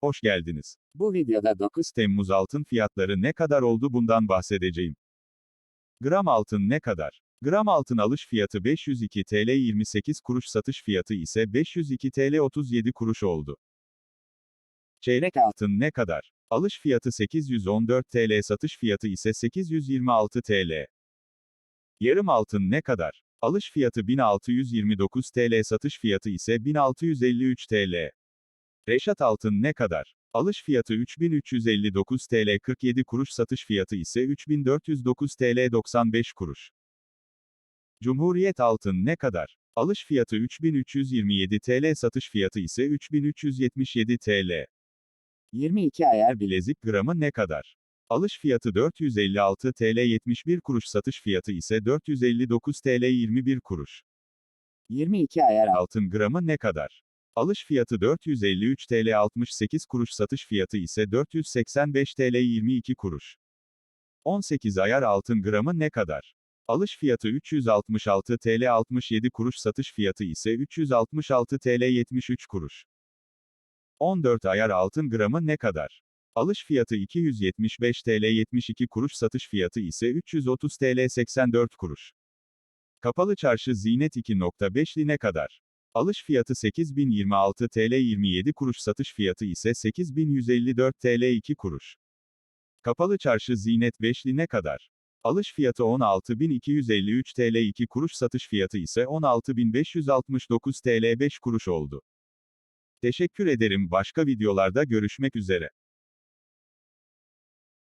Hoş geldiniz. Bu videoda 9 Temmuz altın fiyatları ne kadar oldu bundan bahsedeceğim. Gram altın ne kadar? Gram altın alış fiyatı 502 TL 28 kuruş satış fiyatı ise 502 TL 37 kuruş oldu. Çeyrek altın ne kadar? Alış fiyatı 814 TL satış fiyatı ise 826 TL. Yarım altın ne kadar? Alış fiyatı 1629 TL satış fiyatı ise 1653 TL. Reşat altın ne kadar? Alış fiyatı 3359 TL 47 kuruş satış fiyatı ise 3409 TL 95 kuruş. Cumhuriyet altın ne kadar? Alış fiyatı 3327 TL satış fiyatı ise 3377 TL. 22 ayar bile Bilezik gramı ne kadar? Alış fiyatı 456 TL 71 kuruş satış fiyatı ise 459 TL 21 kuruş. 22 ayar Altın gramı ne kadar? Alış fiyatı 453 TL 68 kuruş satış fiyatı ise 485 TL 22 kuruş. 18 ayar altın gramı ne kadar? Alış fiyatı 366 TL 67 kuruş satış fiyatı ise 366 TL 73 kuruş. 14 ayar altın gramı ne kadar? Alış fiyatı 275 TL 72 kuruş satış fiyatı ise 330 TL 84 kuruş. Kapalı çarşı Zinet 2.5'li ne kadar? Alış fiyatı 8026 TL 27 kuruş satış fiyatı ise 8154 TL 2 kuruş. Kapalı çarşı Zinet 5'li ne kadar? Alış fiyatı 16253 TL 2 kuruş satış fiyatı ise 16569 TL 5 kuruş oldu. Teşekkür ederim başka videolarda görüşmek üzere.